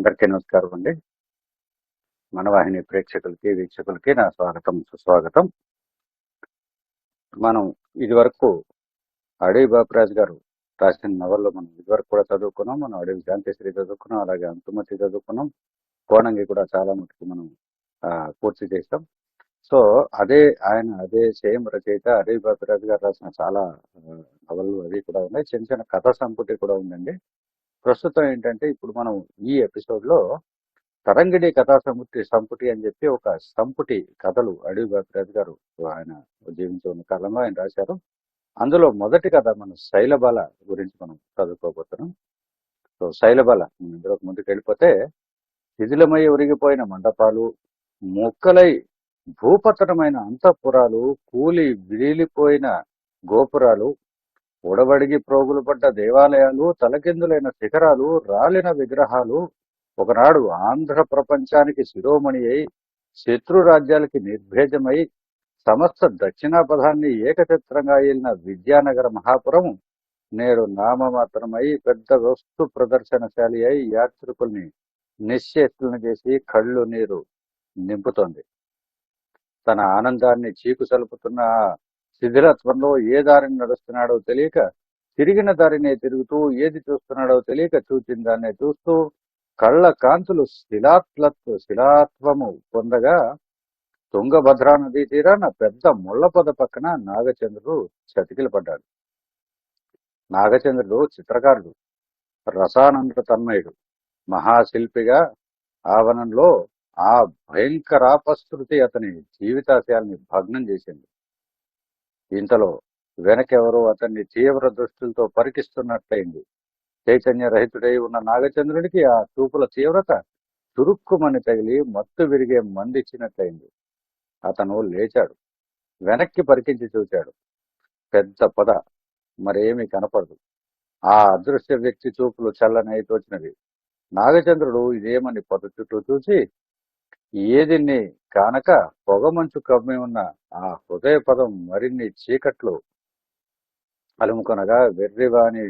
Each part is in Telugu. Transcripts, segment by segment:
అందరికీ నమస్కారం అండి. మనవాహిని ప్రేక్షకులకి వీక్షకులకి నా స్వాగతం సుస్వాగతం. మనం ఇదివరకు అడవి బాపురాజు గారు రాసిన నవల్లో మనం ఇదివరకు కూడా చదువుకున్నాం మనం అడవి శాంతిశ్రీ చదువుకున్నాం అలాగే అంతుమతి చదువుకున్నాం. కోణంగి కూడా చాలా మటుకు మనం పూర్తి చేస్తాం సో అదే ఆయన అదే సేమ్ రచయిత అడవి బాపురాజు గారు రాసిన చాలా నవలు అవి కూడా ఉన్నాయి. చిన్న చిన్న కథ సంపుటి కూడా ఉందండి. ప్రస్తుతం ఏంటంటే ఇప్పుడు మనం ఈ ఎపిసోడ్లో తరంగిణి కథా సంపుటి సంపుటి అని చెప్పి ఒక సంపుటి కథలు అడవి బాపిరాజు గారు ఆయన జీవించి కాలంలో ఆయన రాశారు. అందులో మొదటి కథ మన శైలబాల గురించి మనం చదువుకోబోతున్నాం. సో శైలబాల మనం ఇందులోకి ముందుకు వెళ్ళిపోతే శిథిలమై ఉరిగిపోయిన మండపాలు మొక్కలై భూపతనమైన అంతఃపురాలు కూలి విరిలిపోయిన గోపురాలు ఉడబడిగి ప్రోగులు పడ్డ దేవాలయాలు తలకిందులైన శిఖరాలు రాలిన విగ్రహాలు ఒకనాడు ఆంధ్ర ప్రపంచానికి శిరోమణి అయి శత్రు రాజ్యాలకి నిర్భేజమై సమస్త దక్షిణాపథాన్ని ఏకచిత్రంగా ఏలిన విద్యానగర మహాపురం నేడు నామమాత్రమై పెద్ద వస్తు ప్రదర్శనశాలి అయి యాత్రికుల్ని నిశ్చేతులను చేసి కళ్ళు నీరు నింపుతోంది. తన ఆనందాన్ని చీకు సలుపుతున్న శిథిలత్వంలో ఏ దారిని నడుస్తున్నాడో తెలియక తిరిగిన దారినే తిరుగుతూ ఏది చూస్తున్నాడో తెలియక చూచిన దాన్నే చూస్తూ కళ్ళ కాంతులు శిలాత్లత్వ శిలాత్వము పొందగా తుంగభద్రా నదీ తీరాన పెద్ద ముళ్ళపొద పక్కన నాగచంద్రుడు చతికిలు పడ్డాడు. నాగచంద్రుడు చిత్రకారుడు రసానంద తన్మయుడు మహాశిల్పిగా ఆవనంలో ఆ భయంకరాపశృతి అతని జీవితాశయాల్ని భగ్నం చేసింది. ఇంతలో వెనకెవరో అతన్ని తీవ్ర దృష్టిలతో పరికిస్తున్నట్లయింది. చైతన్య రహితుడై ఉన్న నాగచంద్రుడికి ఆ చూపుల తీవ్రత చురుక్కుమని తగిలి మత్తు విరిగే మందిచ్చినట్లయింది. అతను లేచాడు. వెనక్కి పరికించి చూచాడు. పెద్ద పొద మరేమీ కనపడదు. ఆ అదృశ్య వ్యక్తి చూపులు చల్లనై తోచినవి నాగచంద్రుడు ఇదేమని పొద చుట్టూ చూసి ఏదిన్ని కానక పొగమంచు కమ్మి ఉన్న ఆ హృదయ పదం మరిన్ని చీకట్లు అలుముకొనగా వెర్రివాణి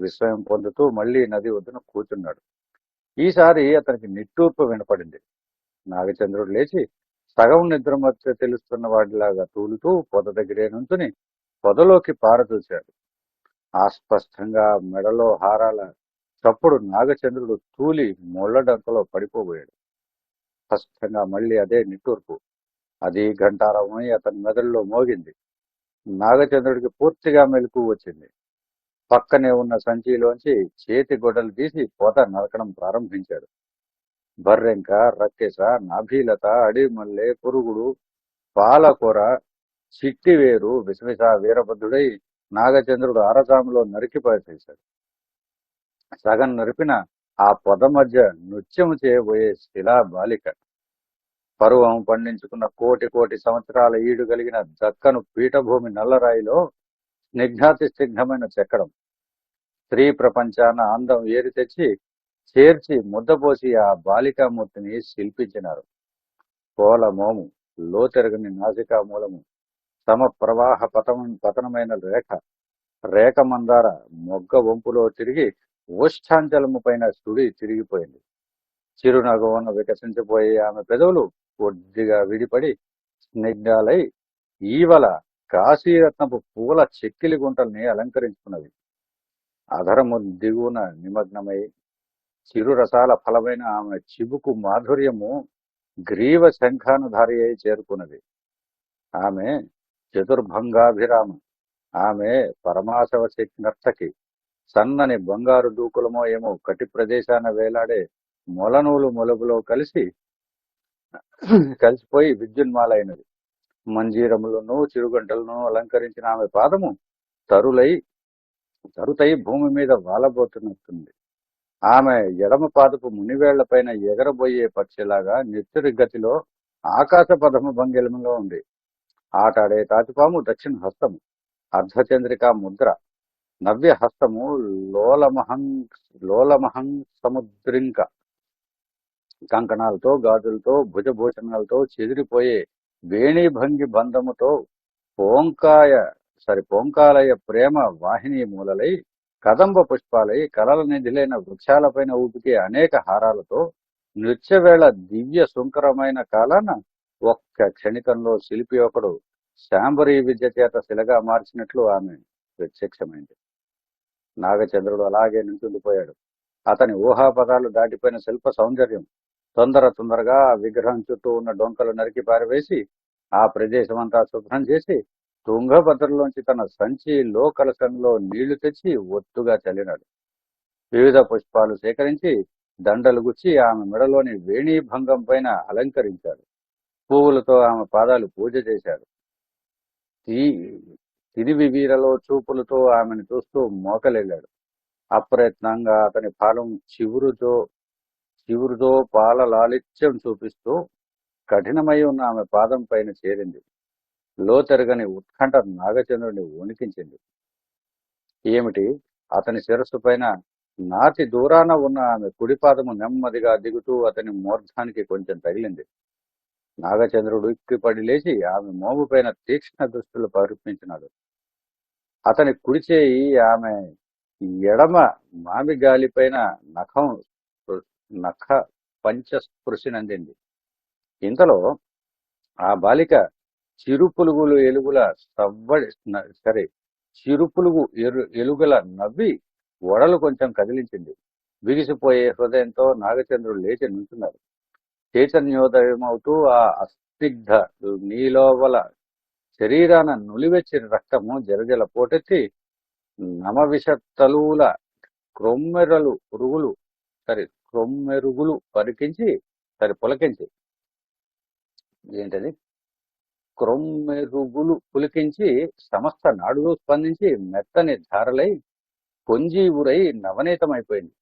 విస్మయం పొందుతూ మళ్ళీ నది ఒడ్డున కూర్చున్నాడు. ఈసారి అతనికి నిట్టూర్పు వినపడింది. నాగచంద్రుడు లేచి సగం నిద్ర మధ్య తెలుస్తున్న వాడిలాగా తూలుతూ పొద దగ్గరే నుంచుని పొదలోకి పారదూశాడు. అస్పష్టంగా మెడలో హారాల చప్పుడు నాగచంద్రుడు తూలి ముళ్ళడంకలో పడిపోబోయాడు. స్పష్టంగా మళ్ళీ అదే నిట్టూర్పు. అది ఘంటారమై అతని మెదడులో మోగింది. నాగచంద్రుడికి పూర్తిగా మెలకు వచ్చింది. పక్కనే ఉన్న సంచిలోంచి చేతి గొడలు తీసి పొద నరకడం ప్రారంభించాడు. బర్రెంక రక్కెస నాభీలత అడిమల్లె పురుగుడు పాలకూర చిట్టివేరు విసవిస వీరభద్రుడై నాగచంద్రుడు అరసాములో నరికి పడేశాడు సగం నరిపిన ఆ పొద మధ్య నృత్యము చేయబోయే శిలా బాలిక. పర్వం పండించుకున్న కోటి కోటి సంవత్సరాల ఈడు కలిగిన దక్కను పీఠభూమి నల్లరాయిలో స్నిగ్ధాతి స్నిగ్ధమైన చెక్కడం. స్త్రీ ప్రపంచాన అందం ఏరి తెచ్చి చేర్చి ముద్దపోసి ఆ బాలికామూర్తిని శిల్పించినారు. కోల మోము లోతెరగని నాసికా మూలము సమ ప్రవాహ పతనం పతనమైన రేఖ రేఖ మందార మొగ్గ వంపులో తిరిగి ఉష్ఠాంచలము పైన సుడి తిరిగిపోయింది. చిరునగవున వికసించిపోయే ఆమె పెదవులు కొద్దిగా విడిపడి స్నిగ్ధాలై ఈవల కాశీరత్నపు పూల చెక్కిలి గుంటల్ని అలంకరించుకున్నది అధరము దిగువన నిమగ్నమై చిరు రసాల ఫలమైన ఆమె చిబుకు మాధుర్యము గ్రీవ శంఖానుధారి అయి చేరుకున్నది. ఆమె చతుర్భంగాభిరామ. ఆమె పరమాశవ నర్తకి. సన్నని బంగారు దూకులమో ఏమో కటి ప్రదేశాన వేలాడే మొలనూలు మొలబులో కలిసి కలిసిపోయి విద్యున్మాలైనది. మంజీరములను చిరుగంటలను అలంకరించిన ఆమె పాదము తరులై తరుతై భూమి మీద వాలబోతున్నట్టుంది. ఆమె ఎడమ పాదపు మునివేళ్ళపైన ఎగరబోయే పక్షిలాగా నిత్యుడి గతిలో ఆకాశ పదము భంగిలంలో ఉంది. ఆటాడే తాతిపాము దక్షిణ హస్తము అర్ధచంద్రికా ముద్ర నవ్య హస్తము లోలమహం లోలమహం సముద్రింక. కంకణాలతో గాజులతో భుజభూషణాలతో చెదిరిపోయే వేణిభంగి బంధముతో పోంకాయ సారీ పోంకాలయ ప్రేమ వాహిని మూలలై కదంబ పుష్పాలై కలల నిధిలైన వృక్షాలపైన ఊపికే అనేక హారాలతో నృత్యవేళ దివ్య శుంకరమైన కాలాన ఒక్క క్షణికంలో శిల్పి ఒకడు శాంబరీ విద్య చేత శిలగా మార్చినట్లు ఆమె ప్రత్యక్షమైంది. నాగచంద్రుడు అలాగే నించుండిపోయాడు అతని ఊహాపదాలు దాటిపోయిన శిల్ప సౌందర్యం తొందర తొందరగా విగ్రహం చుట్టూ ఉన్న డొంకలు నరికి పారివేసి ఆ ప్రదేశం అంతా శుభ్రం చేసి తుంగభద్రలోంచి తన సంచి లోకలసంలో నీళ్ళు తెచ్చి ఒత్తుగా చల్లినాడు. వివిధ పుష్పాలు సేకరించి దండలు గుచ్చి ఆమె మెడలోని వేణీభంగం పైన అలంకరించాడు. పువ్వులతో ఆమె పాదాలు పూజ చేశాడు. తిరివి వీరలో చూపులతో ఆమెను చూస్తూ మోకలెళ్ళాడు అప్రయత్నంగా అతని పాలం చివురుతో చివురుతో పాల లాలిత్యం చూపిస్తూ కఠినమై ఉన్న ఆమె పాదం పైన చేరింది. లోతెరగని ఉత్కంఠ నాగచంద్రుడిని వణికించింది. ఏమిటి? అతని శిరస్సు పైన నాతి దూరాన ఉన్న ఆమె కుడిపాదము నెమ్మదిగా దిగుతూ అతని మూర్ధానికి కొంచెం తగిలింది. నాగచంద్రుడు ఇక్కిపడి లేచి ఆమె మోము పైన తీక్ష్ణ దృష్టిలో పరిపించినాడు. అతని కుడిచేయి ఆమె ఎడమ మామి గాలి పైన నఖం నఖ పంచస్పృశినందింది ఇంతలో ఆ బాలిక చిరుపులుగులు ఎలుగుల సవ్వడి సరే చిరుపులుగు ఎరు ఎలుగుల నవ్వి ఒడలు కొంచెం కదిలించింది. బిగిసిపోయే హృదయంతో నాగచంద్రుడు లేచి నుంచున్నాడు. చైతన్యోదయమవుతూ ఆ అస్నిగ్ధ నీలోవల శరీరాన నులివెచ్చిన రక్తము జలజల పోటెత్తి నమవిష తలువుల క్రొమ్మెరలు పురుగులు సరే క్రొమ్మెరుగులు పరికించి సరే పులకించి. ఏంటది? క్రొమ్మెరుగులు పులికించి సమస్త నాడులు స్పందించి మెత్తని ధారలై కొంజీవురై నవనీతమైపోయింది.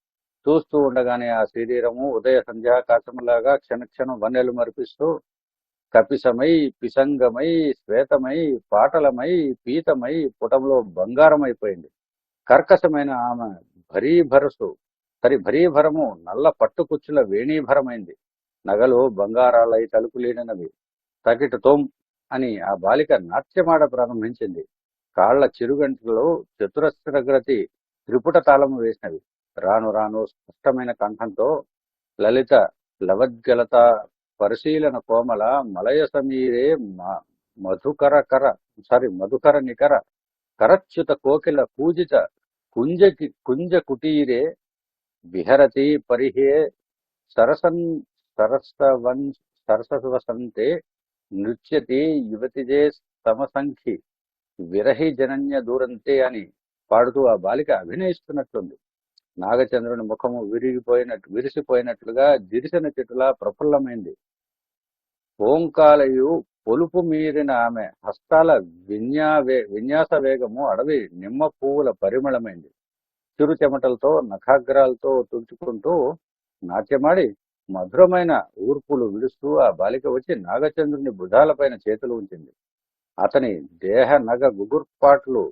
చూస్తూ ఉండగానే ఆ శరీరము ఉదయ సంధ్యాకాశములాగా క్షణక్షణం వన్నెలు మరిపిస్తూ కపిసమై పిసంగమై శ్వేతమై పాటలమై పీతమై పుటంలో బంగారమైపోయింది. కర్కశమైన ఆమె భరీభరసు సరి భరీభరము నల్ల పట్టుకుచ్చుల వేణీభరమైంది. నగలు బంగారాలై తలుపులీనవి తకిట తోం అని ఆ బాలిక నాట్యమాడ ప్రారంభించింది. కాళ్ళ చిరుగంటలో చతురస్రగ్రతి త్రిపుట తాళము వేసినవి. రాను రాను స్పష్టమైన కంఠంతో లలిత లవద్గలత పరిశీలన కోమల మలయ సమీరే మధుకర కర సారీ మధుకర నికర కరచ్యుత కోకిల పూజిత కుంజకి కుంజ కుటీరే విహరతి పరిహే సరసన్ సరసవన్ సరసవసంతే నృత్యతి యువతిజే సమసంఖి విరహి జనన్య దూరంతే అని పాడుతూ ఆ బాలిక అభినయిస్తున్నట్లుంది. నాగచంద్రుని ముఖము విరిగిపోయినట్టు విరిసిపోయినట్లుగా దిరిసిన చెట్టులా ప్రఫుల్లమైంది. ఓంకాలయు పొలుపు మీరిన ఆమె హస్తాల విన్యావే విన్యాస వేగము అడవి నిమ్మ పువ్వుల పరిమళమైంది. చిరు చెమటలతో నఖాగ్రాలతో తుడుచుకుంటూ నాట్యమాడి మధురమైన ఊర్పులు విడుస్తూ ఆ బాలిక వచ్చి నాగచంద్రుని భుజాలపైన చేతులు ఉంచింది. అతని దేహ నగ గుగుర్పాట్లు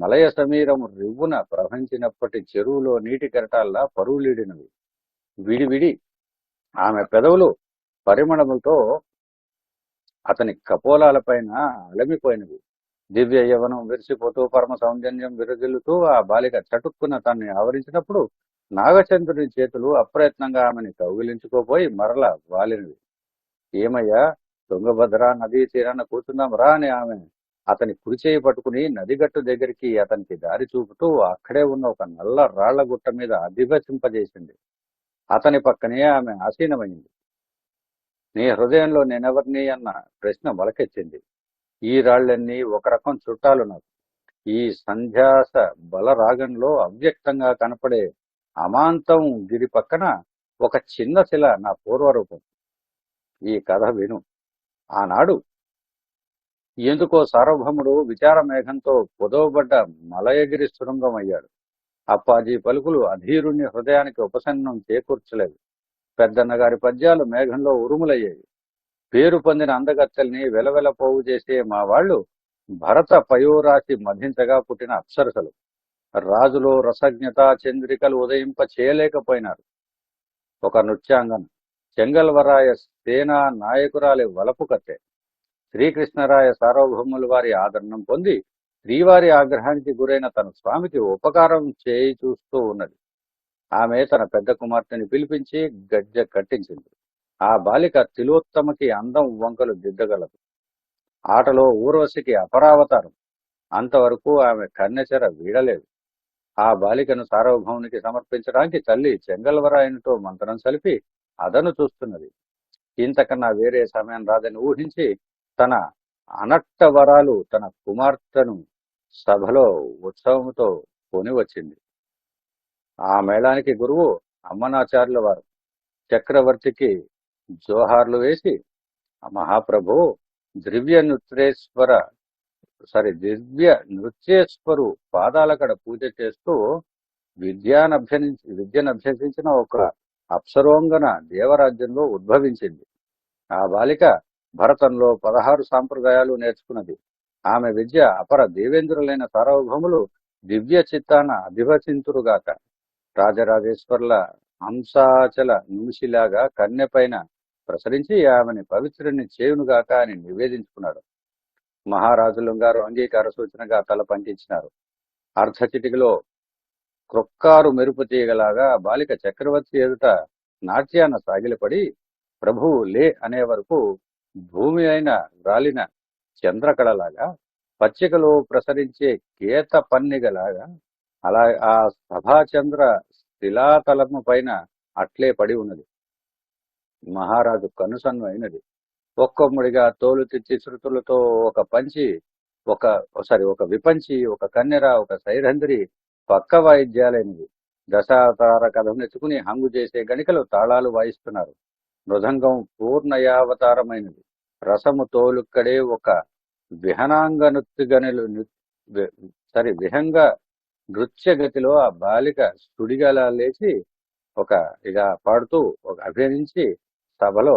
మలయ సమీరం రివ్వున ప్రవహించినప్పటి చెరువులో నీటి కెరటాల్లా పరువులీడినవి. విడివిడి ఆమె పెదవులు పరిమళములతో అతని కపోలాలపైన అలమిపోయినవి. దివ్య యవనం విరిసిపోతూ పరమ సౌందర్యం విరజిల్లుతూ ఆ బాలిక చటుక్కున తన్ని ఆవరించినప్పుడు నాగచంద్రుని చేతులు అప్రయత్నంగా ఆమెని కౌగిలించుకోపోయి మరల వాలినవి. ఏమయ్యా తుంగభద్ర నదీ తీరాన కూర్చుందాం రా అని ఆమె అతని కుడిచేయి పట్టుకుని నదిగట్టు దగ్గరికి అతనికి దారి చూపుతూ అక్కడే ఉన్న ఒక నల్ల రాళ్ళ గుట్ట మీద అధివసింపజేసింది అతని పక్కనే ఆమె ఆసీనమైంది. నీ హృదయంలో నేనెవరిని అన్న ప్రశ్న మొలకెచ్చింది ఈ రాళ్ళన్నీ ఒక రకం చుట్టాలు నాకు. ఈ సంధ్యాస బలరాగంలో అవ్యక్తంగా కనపడే అమాంతం గిరి పక్కన ఒక చిన్న శిల నా పూర్వరూపం. ఈ కథ విను. ఆనాడు ఎందుకో సార్వభౌముడు విచార మేఘంతో పొదవబడ్డ మలయగిరి శృంగం అయ్యాడు అప్పాజీ పలుకులు అధీరుణ్ణి హృదయానికి ఉపశమనం చేకూర్చలేదు. పెద్దన్నగారి పద్యాలు మేఘంలో ఉరుములయ్యాయి. పేరు పొందిన అందగత్తెల్ని వెలవెలపోవు చేసే మా వాళ్ళు భరత పయోరాశి మధించగా పుట్టిన అప్సరసలు. రాజులో రసజ్ఞత చంద్రికలు ఉదయింప చేయలేకపోయినారు. ఒక నృత్యాంగం చెంగల్వరాయ సేనా నాయకురాలి వలపు కత్తె. శ్రీకృష్ణరాయ సార్వభౌముల వారి ఆదరణం పొంది శ్రీవారి ఆగ్రహానికి గురైన తన స్వామికి ఉపకారం చేయి చూస్తూ ఉన్నది. ఆమె తన పెద్ద కుమార్తెని పిలిపించి గజ్జె కట్టించింది. ఆ బాలిక తిలోత్తమకి అందం వంకలు దిద్దగలదు. ఆటలో ఊర్వశికి అపరావతారం. అంతవరకు ఆమె కన్నెచెర వీడలేదు. ఆ బాలికను సార్వభౌమునికి సమర్పించడానికి తల్లి చెంగల్వరాయనితో మంత్రం సలిపి అదను చూస్తున్నది. ఇంతకన్నా వేరే సమయం రాదని ఊహించి తన అనట్ట వరాలు తన కుమార్తెను సభలో ఉత్సవంతో కొని వచ్చింది. ఆ మేళానికి గురువు అమ్మనాచార్యుల వారు చక్రవర్తికి జోహార్లు వేసి మహాప్రభు ద్రివ్య నృత్యేశ్వర సారీ దివ్య నృత్యేశ్వరు పాదాలకడ పూజ చేస్తూ విద్యానభ్యసించి విద్యను అభ్యసించిన ఒక అప్సరోంగన దేవరాజ్యంలో ఉద్భవించింది. ఆ బాలిక భరతంలో పదహారు సాంప్రదాయాలు నేర్చుకున్నది. ఆమె విద్య అపర దేవేంద్రులైన సార్వభౌములు దివ్య చిత్తాన అభివసింతురుగాక రాజరాజేశ్వర్ల హంసాచల నిమిషిలాగా కన్నెపైన ప్రసరించి ఆమెని పవిత్రుని చేయునుగాక అని నివేదించుకున్నాడు. మహారాజులు గారు అంగీకార సూచనగా తల పంటించినారు అర్ధచిటికలో క్రొక్కారు మెరుపు తీయగలాగా బాలిక చక్రవర్తి ఎదుట నాట్యాన సాగిలపడి ప్రభువు లే అనే వరకు భూమి అయిన రాలిన చంద్రకళలాగా పచ్చికలో ప్రసరించే కేత పన్నిగలాగా అలా ఆ సభాచంద్ర శిలాతలము పైన అట్లే పడి ఉన్నది. మహారాజు కనుసన్ను అయినది ఒక్కొమ్మడిగా తోలు తెచ్చి శృతులతో ఒక పంచి ఒక సారీ ఒక విపంచి ఒక కన్నెర ఒక సైరంధ్రి పక్క వాయిద్యాలైనవి. దశావతార కథనెత్తుకుని హంగు చేసే గణికలు తాళాలు వాయిస్తున్నారు. మృదంగం పూర్ణయావతారమైనది. రసము తోలుక్కడే ఒక విహనాంగ నృత్యగనులు సరి విహంగ నృత్య గతిలో ఆ బాలిక సుడిగల లేచి ఒక ఇక పాడుతూ ఒక అభినయించి సభలో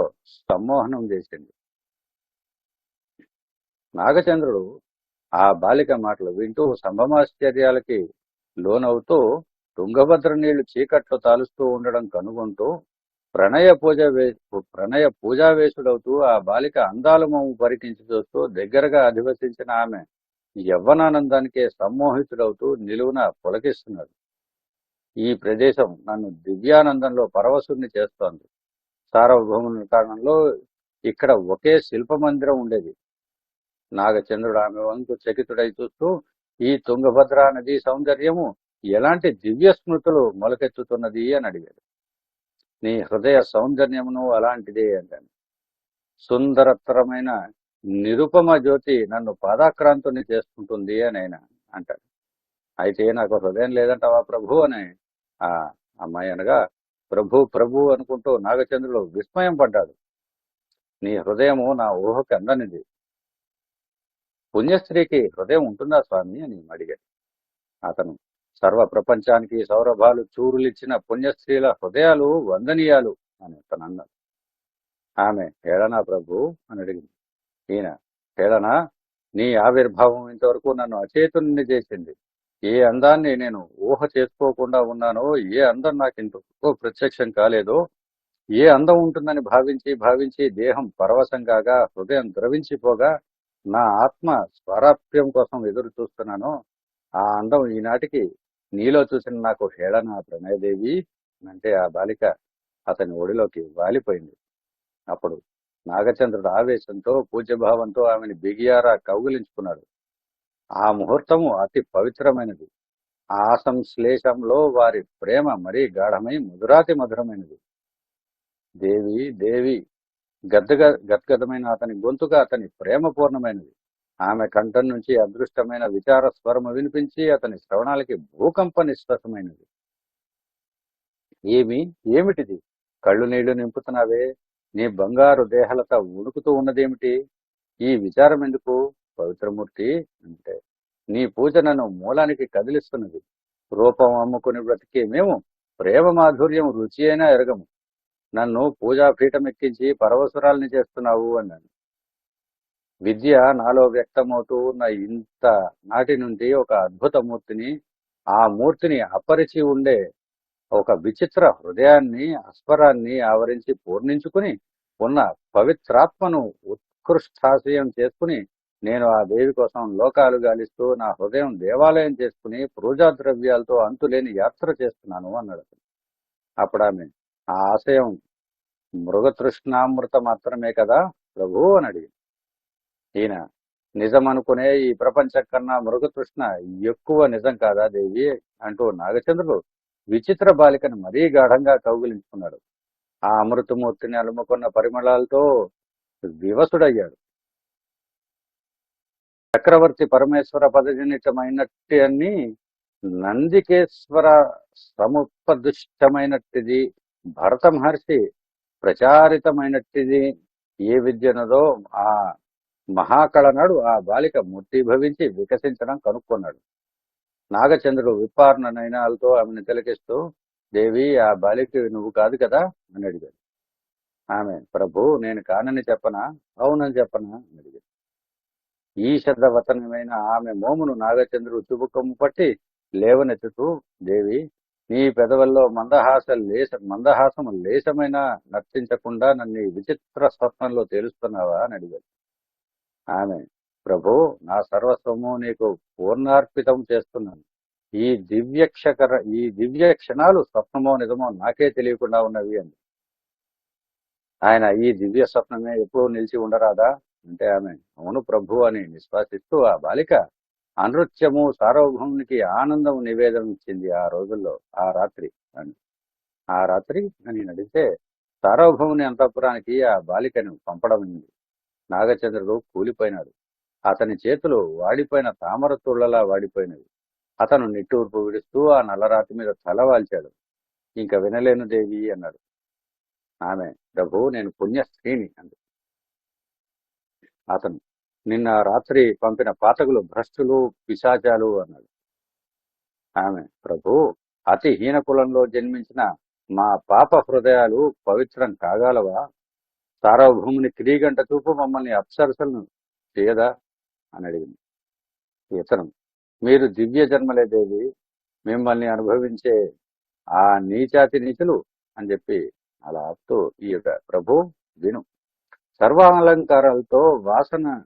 సమ్మోహనం చేసింది. నాగచంద్రుడు ఆ బాలిక మాటలు వింటూ సంభమాశ్చర్యాలకి లోనవుతూ తుంగభద్ర నీళ్ళు చీకట్లు తాలుస్తూ ఉండడం కనుగొంటూ ప్రణయ పూజ వే ప్రణయ పూజావేశుడవుతూ ఆ బాలిక అందాలమము పరికించి చూస్తూ దగ్గరగా అధివసించిన ఆమె యవ్వనానందానికే సమ్మోహితుడవుతూ నిలువున పులకిస్తున్నాడు. ఈ ప్రదేశం నన్ను దివ్యానందంలో పరవశుణ్ణి చేస్తోంది. సార్వభౌముని కారణంలో ఇక్కడ ఒకే శిల్ప మందిరం ఉండేది. నాగచంద్రుడు ఆమె వంకు చకితుడై చూస్తూ ఈ తుంగభద్ర నది సౌందర్యము ఎలాంటి దివ్య స్మృతులు మొలకెత్తుతున్నది అని అడిగాడు. నీ హృదయ సౌందర్యమును అలాంటిదే అంటాను. సుందరతరమైన నిరుపమ జ్యోతి నన్ను పాదాక్రాంతుని చేసుకుంటుంది అని ఆయన అంటాడు. అయితే నాకు హృదయం లేదంటావా ప్రభు అని ఆ అమ్మాయి అనగా ప్రభు ప్రభు అనుకుంటూ నాగచంద్రుడు విస్మయం పడ్డాడు. నీ హృదయము నా ఊహకు అందనిది. పుణ్యస్త్రీకి హృదయం ఉంటుందా స్వామి అని అడిగాడు. అతను సర్వ ప్రపంచానికి సౌరభాలు చూరులిచ్చిన పుణ్యస్త్రీల హృదయాలు వందనీయాలు అని అతను అన్నాడు ఆమె హేళనా ప్రభు? అని అడిగింది. ఈయన హేళనా నీ ఆవిర్భావం ఇంతవరకు నన్ను అచేతుని చేసింది. ఏ అందాన్ని నేను ఊహ చేసుకోకుండా ఉన్నానో ఏ అందం నాకు ఇంతకు ప్రత్యక్షం కాలేదో ఏ అందం ఉంటుందని భావించి భావించి దేహం పరవశం కాగా హృదయం ద్రవించిపోగా నా ఆత్మ స్వరాప్యం కోసం ఎదురు చూస్తున్నానో ఆ అందం ఈనాటికి నీలో చూసిన నాకు హేళన ప్రణయదేవి అంటే ఆ బాలిక అతని ఒడిలోకి వాలిపోయింది. అప్పుడు నాగచంద్రుడు ఆవేశంతో పూజ్యభావంతో ఆమెను బిగియారా కౌగిలించుకున్నాడు. ఆ ముహూర్తము అతి పవిత్రమైనది. ఆ సంశ్లేషంలో వారి ప్రేమ మరీ గాఢమై మధురాతి మధురమైనది. దేవి దేవి గద్దగ గద్గదమైన అతని గొంతుగా అతని ప్రేమపూర్ణమైనది ఆమె కంఠం నుంచి అదృష్టమైన విచార స్వరము వినిపించి అతని శ్రవణాలకి భూకంప నిశ్వాసమైనది ఏమి? ఏమిటిది? కళ్ళు నీళ్ళు నింపుతున్నావే? నీ బంగారు దేహలత ఉణుకుతూ ఉన్నదేమిటి? ఈ విచారం ఎందుకు? పవిత్రమూర్తి అంటే నీ పూజ నన్ను మూలానికి కదిలిస్తున్నది. రూపం అమ్ముకుని బ్రతికే మేము ప్రేమ మాధుర్యం రుచి అయినా ఎరగము. నన్ను పూజాపీఠం ఎక్కించి పరవసురాల్ని చేస్తున్నావు అన్నాను. విద్య నాలో వ్యక్తమవుతూ ఉన్న ఇంత నాటి నుండి ఒక అద్భుత మూర్తిని ఆ మూర్తిని అపరిచి ఉండే ఒక విచిత్ర హృదయాన్ని అస్వరాన్ని ఆవరించి పూర్ణించుకుని ఉన్న పవిత్రాత్మను ఉత్కృష్టాశయం చేసుకుని నేను ఆ దేవి కోసం లోకాలు గాలిస్తూ నా హృదయం దేవాలయం చేసుకుని పూజా ద్రవ్యాలతో అంతులేని యాత్ర చేస్తున్నాను అన్నాడు అప్పుడు ఆమె ఆ ఆశయం మృగతృష్ణామృత మాత్రమే కదా ప్రభు అని అడిగింది. ఈయన. నిజం అనుకునే ఈ ప్రపంచం కన్నా మృగతృష్ణ ఎక్కువ నిజం కాదా దేవి? అంటూ నాగచంద్రుడు విచిత్ర బాలికను మరీ గాఢంగా కౌగిలించుకున్నాడు. ఆ అమృతమూర్తిని అలుముకున్న పరిమళాలతో వివసుడయ్యాడు. చక్రవర్తి పరమేశ్వర పదజనితమైనట్టి అన్ని నందికేశ్వర సముపదిష్టమైనట్టిది భరత మహర్షి ప్రచారితమైనట్టిది ఏ విద్యనదో ఆ మహాకళ నాడు ఆ బాలిక మూర్తిభవించి వికసించడం కనుక్కున్నాడు. నాగచంద్రుడు విప్పార్ణ నయనాలతో ఆమెను తిలకిస్తూ దేవి ఆ బాలిక నువ్వు కాదు కదా? అని అడిగాడు. ఆమె ప్రభు నేను కానని చెప్పనా? అవునని చెప్పనా? అని అడిగాడు. ఈషదవతనమైన ఆమె మోమును నాగచంద్రుడు చుబుకము పట్టి లేవనెత్తుతూ దేవి నీ పెదవుల్లో మందహాస లేస మందహాసము లేసమైన నర్తించకుండా నన్ను విచిత్ర స్వప్నంలో తేలుస్తున్నావా? అని అడిగాడు. ఆమె ప్రభు నా సర్వస్వము నీకు పూర్ణార్పితం చేస్తున్నాను. ఈ దివ్యక్షకర ఈ దివ్య క్షణాలు స్వప్నమో నిజమో నాకే తెలియకుండా ఉన్నవి అని ఆయన ఈ దివ్య స్వప్నమే ఎప్పుడూ నిలిచి ఉండరాదా? అంటే ఆమె అవును ప్రభు అని నిశ్వాసిస్తూ ఆ బాలిక అనృత్యము సార్వభౌమునికి ఆనందం నివేదన ఇచ్చింది ఆ రోజుల్లో ఆ రాత్రి అని ఆ రాత్రి అని నడిస్తే సార్వభౌముని అంతఃపురానికి ఆ బాలికను పంపడం అయింది. నాగచంద్రుడు కూలిపోయినాడు. అతని చేతులు వాడిపోయిన తామర తుళ్ళలా వాడిపోయినవి. అతను నిట్టూర్పు విడుస్తూ ఆ నల్లరాతి మీద తలవాల్చాడు ఇంక ఇంకా వినలేను దేవి అన్నాడు. ఆమె ప్రభు నేను పుణ్యస్త్రీని అంది. అతను నిన్న రాత్రి పంపిన పాతకులు భ్రష్టులు పిశాచాలు అన్నాడు. ఆమె ప్రభు అతి హీన కులంలో జన్మించిన మా పాప హృదయాలు పవిత్రం కాగలవా? సార్వభౌముని క్రీగంట చూపు మమ్మల్ని అప్సరసలను చేయదా? అని అడిగింది. ఇతను మీరు దివ్య జన్మలే దేవి మిమ్మల్ని అనుభవించే ఆ నీచాతి నీచులు అని చెప్పి అలా ఆపుతూ ఈ యొక్క ప్రభు విను. సర్వాలంకారాలతో వాసన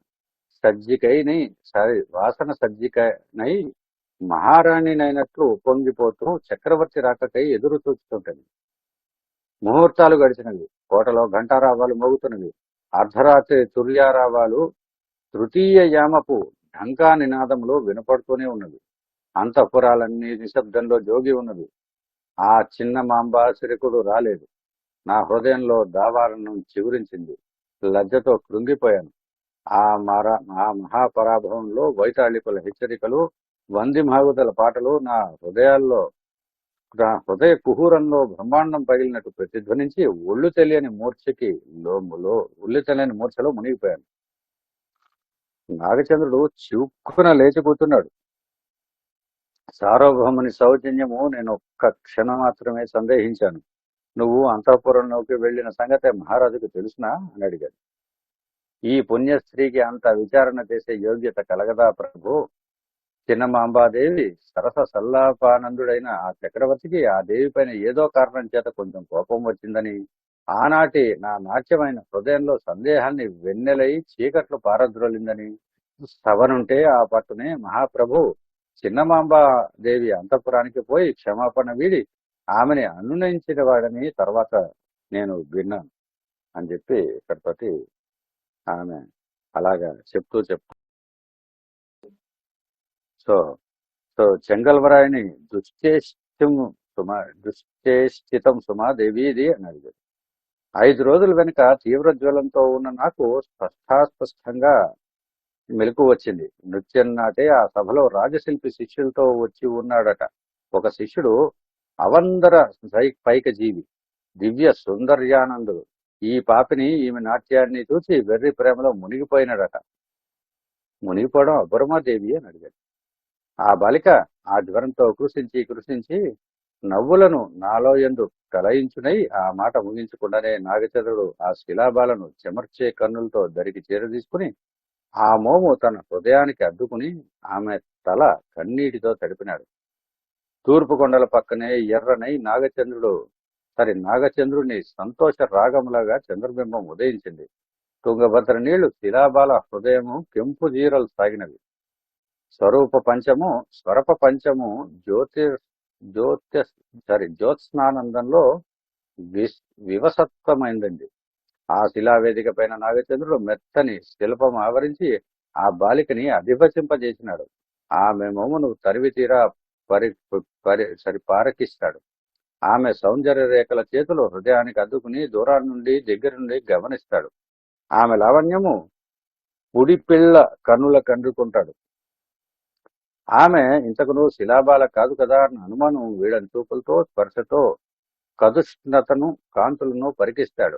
సజ్జికైనై సారీ వాసన సజ్జికనై మహారాణినైనట్లు పొంగిపోతూ చక్రవర్తి రాకకై ఎదురు చూస్తుంటుంది. ముహూర్తాలు గడిచినవి. కోటలో ఘంటారావాలు మోగుతున్నవి. అర్ధరాత్రి తుర్యారావాలు తృతీయ యామపు ఢంకా నినాదంలో వినపడుతూనే ఉన్నవి. అంతఃపురాలన్నీ నిశ్శబ్దంలో జోగి ఉన్నవి. ఆ చిన్న మాంబాసిరికుడు రాలేదు. నా హృదయంలో దావారణం చిగురించింది. లజ్జతో కృంగిపోయాను. ఆ మర ఆ మహాపరాభవంలో వైతాళికుల హెచ్చరికలు వంది మాగుదల పాటలు నా హృదయాల్లో హృదయ కుహూరంలో బ్రహ్మాండం పగిలినట్టు ప్రతిధ్వనించి ఒళ్ళు తెలియని మూర్ఛకి లోములో ఒళ్ళు తెలియని మూర్ఛలో మునిగిపోయాను. నాగచంద్రుడు చివుక్కున లేచి కూర్చున్నాడు సార్వభౌముని సౌజన్యము నేను ఒక్క క్షణం మాత్రమే సందేహించాను. నువ్వు అంతఃపురంలోకి వెళ్ళిన సంగతే మహారాజుకు తెలుసునా? అని అడిగాడు. ఈ పుణ్యస్త్రీకి అంత విచారణ చేసే యోగ్యత కలగదా ప్రభు? చిన్నమాంబాదేవి సరస సల్లాపానందుడైన ఆ చక్రవర్తికి ఆ దేవి పైన ఏదో కారణం చేత కొంచెం కోపం వచ్చిందని ఆనాటి నా నాట్యమైన హృదయంలో సందేహాన్ని వెన్నెలై చీకట్లు పారద్రోలిందని సవనుంటే ఆ పట్టునే మహాప్రభు చిన్నమాంబాదేవి అంతఃపురానికి పోయి క్షమాపణ వీడి ఆమెని అనునయించిన వాడని తర్వాత నేను విన్నాను అని చెప్పి ఇక్కడితోటి ఆమె అలాగా చెప్తూ చెప్తూ సో సో చెంగల్వరాయని దుశ్చేష్టం సుమా దుశ్చేష్టితం సుమా దేవీది అని అడిగాడు. ఐదు రోజుల వెనుక తీవ్ర జ్వలంతో ఉన్న నాకు స్పష్టాస్పష్టంగా మెలకు వచ్చింది. నృత్యం నాటే ఆ సభలో రాజశిల్పి శిష్యులతో వచ్చి ఉన్నాడట. ఒక శిష్యుడు అవందర సై- పైక జీవి దివ్య సుందర్యానందుడు ఈ పాపిని ఈమె నాట్యాన్ని చూసి వెర్రి ప్రేమలో మునిగిపోయినాడట. మునిగిపోవడం అపరమాదేవి అని అడిగాడు. ఆ బాలిక ఆ జ్వరంతో కృషించి కృషించి నవ్వులను నాలో ఎందు కలయించునై ఆ మాట ముగించకుండానే నాగచంద్రుడు ఆ శిలాబాలను చెమర్చే కన్నులతో దరికి చేరదీసుకుని ఆ మోము తన హృదయానికి అద్దుకుని ఆమె తల కన్నీటితో తడిపినాడు. తూర్పు కొండల పక్కనే ఎర్రనై నాగచంద్రుడు సరి నాగచంద్రుడిని సంతోష రాగములాగా చంద్రబింబం ఉదయించింది. తుంగభద్ర నీళ్ళు శిలాబాల హృదయము కెంపు జీరలు సాగినవి. స్వరూప పంచము స్వరప పంచము జ్యోతి జ్యోతి సారీ జ్యోత్స్నానందంలో విస్ వివసత్వమైందండి. ఆ శిలావేదిక పైన నాగచంద్రుడు మెత్తని శిల్పం ఆవరించి ఆ బాలికని అధివసింపజేసినాడు ఆమె మొమును తరివి తీరా పరి పరి సరి పారకిస్తాడు. ఆమె సౌందర్య రేఖల చేతులు హృదయానికి అద్దుకుని దూరాన్ని నుండి దగ్గర నుండి గమనిస్తాడు. ఆమె లావణ్యము పుడిపిళ్ళ కన్నుల కండుకుంటాడు ఆమె ఇంతకును శిలాబాల కాదు కదా అన్న అనుమానం వీడని చూపులతో స్పర్శతో కదుష్ణతను కాంతులను పరికిస్తాడు.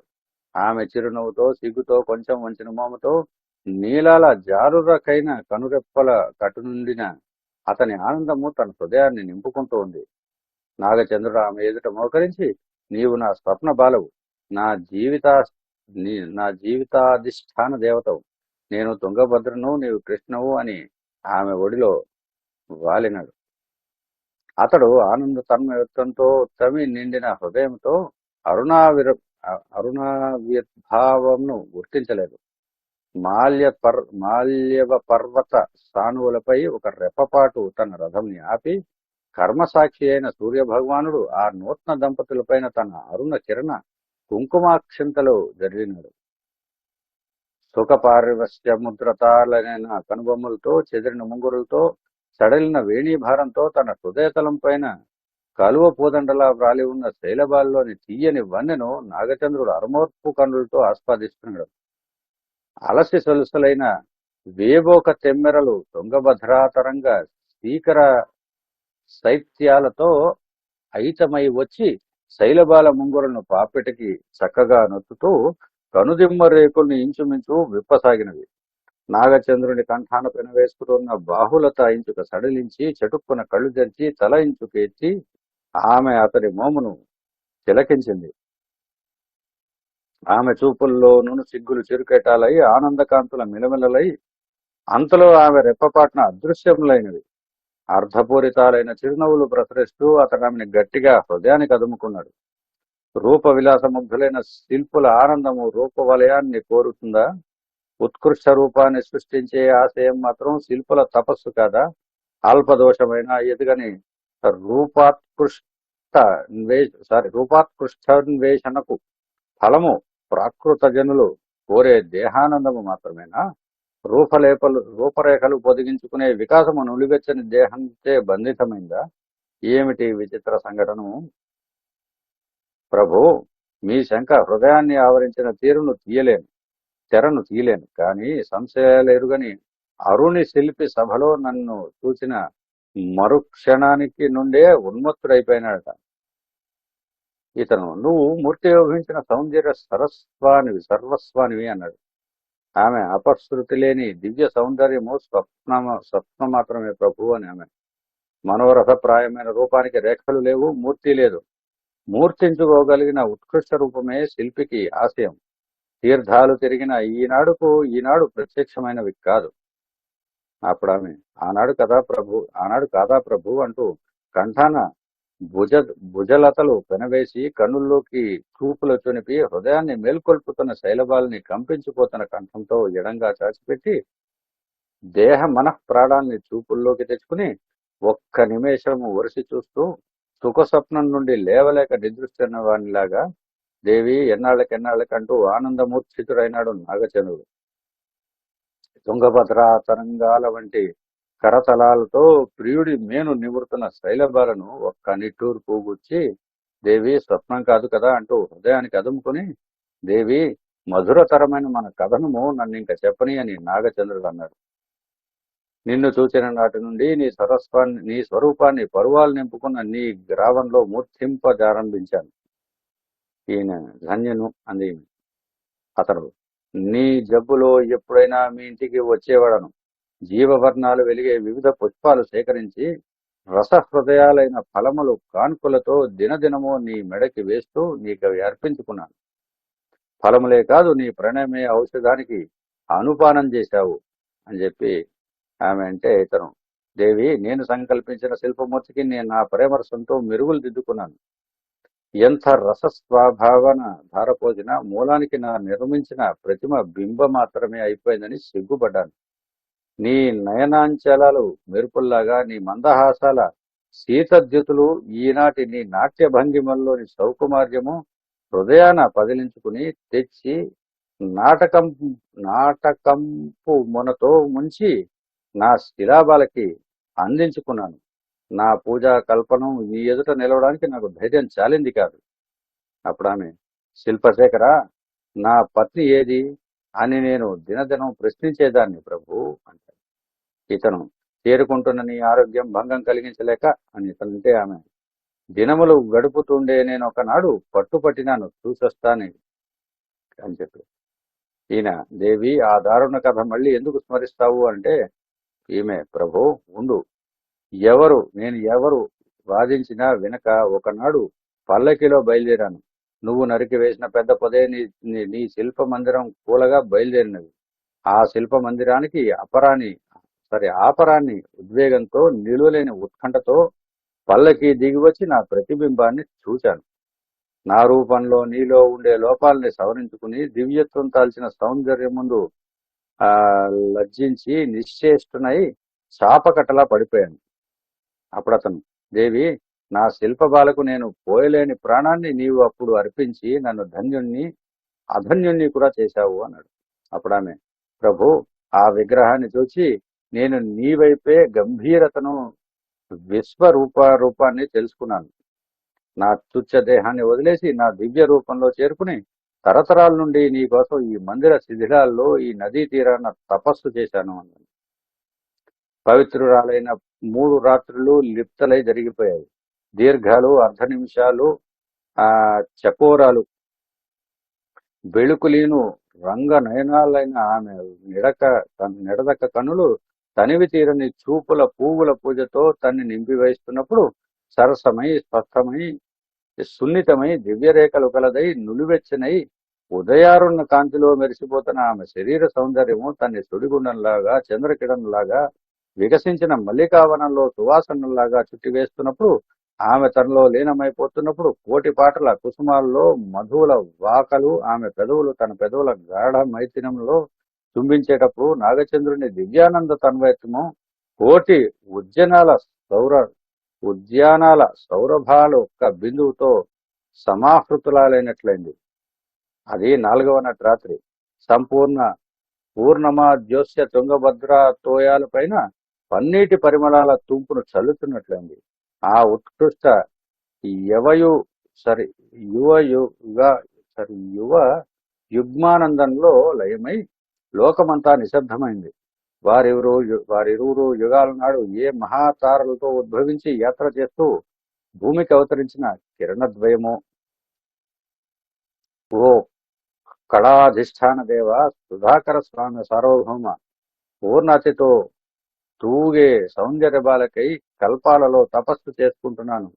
ఆమె చిరునవ్వుతో సిగ్గుతో కొంచెం వంచిన మోమతో నీలాల జారురకైన కనురెప్పల కటు నుండిన అతని ఆనందము తన హృదయాన్ని నింపుకుంటూ ఉంది. నాగచంద్రుడు ఆమె ఎదుట మోకరించి నీవు నా స్వప్న బాలవు. నా జీవిత నా జీవితాధిష్టాన దేవతవు. నేను తుంగభద్రను నీవు కృష్ణవు అని ఆమె ఒడిలో వాలినాడు అతడు ఆనంద తన్మయత్వంతో తమి నిండిన హృదయంతో అరుణావిర అరుణావిర్భావంను గుర్తించలేదు. మాల్య పర్ మాల్యవ పర్వత సానువులపై ఒక రెప్పపాటు తన రథంని ఆపి కర్మసాక్షి అయిన సూర్య భగవానుడు ఆ నూతన దంపతులపైన తన అరుణ కిరణ కుంకుమాక్షంతలు జరిగినాడు. సుఖ పారివశ్య ముద్రతాలైన కనుబొమ్మలతో చెదిరిన ముంగురులతో సడలిన వేణీభారంతో తన హృదయతలం పైన కలువ పూదండలా వ్రాలి ఉన్న శైలబాల్లోని తీయని వన్నెను నాగచంద్రుడు అరమోర్పు కన్నులతో ఆస్వాదిస్తున్నాడు. అలసి సొలుసలైన వేబోక తెమ్మెరలు తుంగభద్రాతరంగా స్పీకర శైత్యాలతో అయితమై వచ్చి శైలబాల ముంగురులను పాపెటికి చక్కగా నొత్తుతూ కనుదిమ్మ రేకుల్ని ఇంచుమించు విప్పసాగినవి. నాగచంద్రుని కంఠాన పెన వేసుకున్న బాహులత ఇంచుక సడలించి చటుక్కున కళ్ళు తెరిచి తల ఇంచుకెత్తి ఆమె అతడి మోమును తిలకించింది. ఆమె చూపుల్లోనూ సిగ్గులు చిరుకెటాలై ఆనందకాంతుల మిలమిలలై అంతలో ఆమె రెప్పపాట్న అదృశ్యములైనవి. అర్ధపూరితాలైన చిరునవ్వులు ప్రసరిస్తూ అతను ఆమెను గట్టిగా హృదయానికి అదుముకున్నాడు. రూప విలాసముగ్ధులైన శిల్పుల ఆనందము రూపవలయాన్ని కోరుతుందా? ఉత్కృష్ట రూపాన్ని సృష్టించే ఆశయం మాత్రం శిల్పుల తపస్సు కాదా? అల్పదోషమైన ఎదుగని రూపాత్కృష్ట సారీ రూపాత్కృష్టాన్వేషణకు ఫలము ప్రాకృత జనులు కోరే దేహానందము మాత్రమేనా? రూపలేపలు రూపరేఖలు పొదిగించుకునే వికాసము నులివెచ్చని దేహంతే బంధితమైందా? ఏమిటి విచిత్ర సంఘటనము? ప్రభు మీ శంక హృదయాన్ని ఆవరించిన తీరును తీయలేను. తెరను తీయలేను. కానీ సంశయాలు ఎరుగని అరుణి శిల్పి సభలో నన్ను చూసిన మరుక్షణానికి నుండే ఉన్మత్తుడైపోయినాడట. ఇతను నువ్వు మూర్తి ఊహించిన సౌందర్య సరస్వానివి సర్వస్వానివి అన్నాడు. ఆమె అపశృతి లేని దివ్య సౌందర్యము స్వప్న స్వప్నం మాత్రమే ప్రభు అని ఆమె మనోరథప్రాయమైన రూపానికి రేఖలు లేవు మూర్తి లేదు. మూర్తించుకోగలిగిన ఉత్కృష్ట రూపమే శిల్పికి ఆశయం. తీర్థాలు తిరిగిన ఈనాడుకు ఈనాడు ప్రత్యక్షమైనవి కాదు. అప్పుడు ఆమె ఆనాడు కదా ప్రభు ఆనాడు కాదా ప్రభు అంటూ కంఠాన భుజ భుజలతలు పెనవేసి కన్నుల్లోకి చూపులు చునిపి హృదయాన్ని మేల్కొల్పుతున్న శైలబాలని కంపించిపోతున్న కంఠంతో ఎడంగా చాచిపెట్టి దేహ మనః ప్రాణాన్ని చూపుల్లోకి తెచ్చుకుని ఒక్క నిమేషము వరిసి చూస్తూ సుఖ స్వప్నం నుండి లేవలేక నిద్రిస్తున్న వానిలాగా దేవి ఎన్నాళ్ళకెన్నాళ్ళకంటూ ఆనందమూర్ఛితుడైనాడు నాగచంద్రుడు. తుంగభద్ర తరంగాల వంటి కరతలాలతో ప్రియుడి మేను నివృత్తున్న శైలబాలను ఒక్క నిట్టూరు పూగుచ్చి దేవి స్వప్నం కాదు కదా అంటూ హృదయానికి అదుముకుని దేవి మధురతరమైన మన కథనము నన్ను ఇంకా చెప్పని అని నాగచంద్రుడు అన్నాడు. నిన్ను చూసిన నాటి నుండి నీ సరస్వాన్ని నీ స్వరూపాన్ని పరువాలు నింపుకున్న నీ గ్రామంలో మూర్తింపజారంభించాను ఈయన ధన్యను అంది అతడు నీ జబ్బులో ఎప్పుడైనా మీ ఇంటికి వచ్చేవాడను. జీవవర్ణాలు వెలిగే వివిధ పుష్పాలు సేకరించి రసహృదయాలైన ఫలములు కాన్పులతో దినదినము నీ మెడకి వేస్తూ నీకు అవి అర్పించుకున్నాను. ఫలములే కాదు నీ ప్రణయమే ఔషధానికి అనుపానం చేశావు అని చెప్పి ఆమె అంటే ఇతను దేవి నేను సంకల్పించిన శిల్పమూర్తికి నేను నా ప్రేమరసంతో మెరుగులు దిద్దుకున్నాను. ఎంత రసస్వభావన ధారపోసిన మూలానికి నా నిర్మించిన ప్రతిమ బింబ మాత్రమే అయిపోయిందని సిగ్గుపడ్డాను. నీ నయనాంచలాలు మెరుపుల్లాగా నీ మందహాసాల శీతద్యుతులు ఈనాటి నీ నాట్య భంగిమల్లోని సౌకుమార్యము హృదయాన పదిలించుకుని తెచ్చి నాటకం నాటకంపు మునతో ముంచి నా శిలాబాలకి అందించుకున్నాను. నా పూజా కల్పనం నీ ఎదుట నిలవడానికి నాకు ధైర్యం చాలింది కాదు. అప్పుడు ఆమె శిల్పశేఖర నా పత్ని ఏది? అని నేను దినదినం ప్రశ్నించేదాన్ని ప్రభు అంటాడు. ఇతను చేరుకుంటున్న నీ ఆరోగ్యం భంగం కలిగించలేక అని ఇతనంటే ఆమె దినములు గడుపుతుండే నేను ఒకనాడు పట్టుపట్టినాను చూసొస్తాను అని చెప్పి ఈయన దేవి ఆ దారుణ కథ మళ్ళీ ఎందుకు స్మరిస్తావు? అంటే ఈమె ప్రభు ఉండు ఎవరు నేను ఎవరు వాదించినా వినక ఒకనాడు పల్లకిలో బయలుదేరాను. నువ్వు నరికి వేసిన పెద్ద పొదే నీ నీ- శిల్ప మందిరం కూలగా బయలుదేరినవి. ఆ శిల్ప మందిరానికి అపరాని సరే ఆపరాన్ని ఉద్వేగంతో నిలువలేని ఉత్కంఠతో పల్లకి దిగివచ్చి నా ప్రతిబింబాన్ని చూశాను. నా రూపంలో నీలో ఉండే లోపాలని సవరించుకుని దివ్యత్వం తాల్చిన సౌందర్యం ముందు ఆ లజ్జించి నిశ్చేష్టనై చాపకట్టలా పడిపోయాను. అప్పుడు అతను దేవి నా శిల్పబాలకు నేను పోయలేని ప్రాణాన్ని నీవు అప్పుడు అర్పించి నన్ను ధన్యుణ్ణి అధన్యుణ్ణి కూడా చేశావు అన్నాడు. అప్పుడు ఆమె ప్రభు ఆ విగ్రహాన్ని చూచి నేను నీ వైపే గంభీరతను విశ్వరూప రూపాన్ని తెలుసుకున్నాను. నా తుచ్చ దేహాన్ని వదిలేసి నా దివ్య రూపంలో చేరుకుని తరతరాల నుండి నీ కోసం ఈ మందిర శిథిలాల్లో ఈ నదీ తీరాన తపస్సు చేశాను అన్నాను పవిత్రురాలైన మూడు రాత్రులు లిప్తలై జరిగిపోయాయి. దీర్ఘాలు అర్ధ నిమిషాలు ఆ చకోరాలు. బెళుకులీను రంగ నయనాలైన ఆమె నిడక నిడదక కనులు తనివి తీరని చూపుల పువ్వుల పూజతో తన్ని నింపివేస్తున్నప్పుడు సరసమై స్పష్టమై సున్నితమై దివ్యరేఖలు కలదై నులివెచ్చనై ఉదయారున్న కాంతిలో మెరిసిపోతున్న ఆమె శరీర సౌందర్యము తన్ని సుడిగుండంలాగా చంద్రకిరణంలాగా వికసించిన మల్లికావనంలో సువాసనలాగా చుట్టివేస్తున్నప్పుడు ఆమె తనలో లీనమైపోతున్నప్పుడు కోటి పాటల కుసుమాల్లో మధువుల వాకలు ఆమె పెదవులు తన పెదవుల గాఢ మైతినంలో చుంబించేటప్పుడు నాగచంద్రుని దివ్యానంద తన్వయత్వము కోటి ఉద్యనాల సౌర ఉద్యానాల సౌరభాలు ఒక్క బిందువుతో సమాహృతులాలైనట్లయింది. అది నాలుగవ నటి రాత్రి సంపూర్ణ పూర్ణమా జ్యోస్య తుంగభద్ర తోయాల పైన పన్నీటి పరిమళాల తుంపును చల్లుతున్నట్లయింది. ఆ ఉత్కృష్ట యవయు సరి యువ యుగ సరి యువ యుగ్మానందంలో లయమై లోకమంతా నిశ్శబ్దమైంది. వారిరువురు వారిరువురు యుగాల నాడు ఏ మహాతారలతో ఉద్భవించి యాత్ర చేస్తూ భూమికి అవతరించిన కిరణద్వయము ఓ కళాధిష్టాన దేవ సుధాకర స్వామి సార్వభౌమ పూర్ణాతితో తూగే సౌందర్య బాలకై కల్పాలలో తపస్సు చేసుకుంటున్నాను.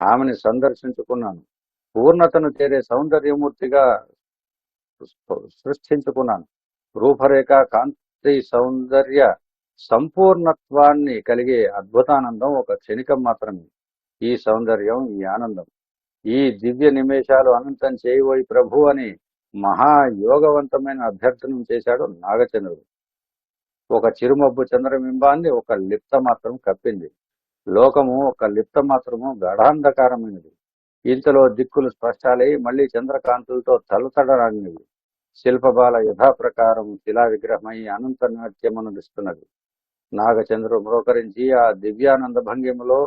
ఆమెని సందర్శించుకున్నాను. పూర్ణతను చేరే సౌందర్యమూర్తిగా సృష్టించుకున్నాను. రూపరేఖ కాంతి సౌందర్య సంపూర్ణత్వాన్ని కలిగే అద్భుతానందం ఒక క్షణికం మాత్రమే. ఈ సౌందర్యం ఈ ఆనందం. ఈ దివ్య నిమేషాలు అనంతం చేయబోయి ప్రభు అని మహాయోగవంతమైన అభ్యర్థనం చేశాడు నాగచంద్రుడు. ఒక చిరుమబ్బు చంద్రబింబాన్ని ఒక లిప్త మాత్రం కప్పింది. లోకము ఒక లిప్త మాత్రము గాఢాంధకారమైనది. ఇంతలో దిక్కులు స్పష్టాలై మళ్ళీ చంద్రకాంతులతో తలతడరానివి శిల్పబాల యథాప్రకారం శిలా విగ్రహమై అనంత నాట్యమనుదిస్తున్నది నాగచంద్రు మ్రోకరించి ఆ దివ్యానంద భంగిమలో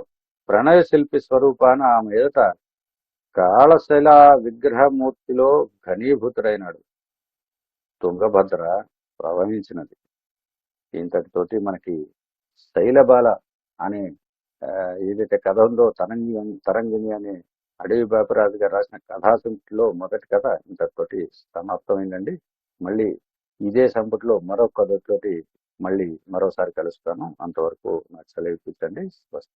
ప్రణయ శిల్పి స్వరూపాన ఆమె ఎదుట కాళశిల విగ్రహమూర్తిలో ఘనీభూతుడైనాడు. తుంగభద్ర ప్రవహించినది. ఇంతటితోటి మనకి శైలబాల అనే ఏదైతే కథ ఉందో తరంగి తరంగిణి అనే అడవి బాపరాజు గారు రాసిన కథాసంపుటిలో మొదటి కథ ఇంతటితోటి సమాప్తమైందండి. మళ్ళీ ఇదే సంపుటిలో మరో కథతోటి మళ్ళీ మరోసారి కలుస్తాను. అంతవరకు నాకు సెలవు ఇప్పించండి. స్వస్తి.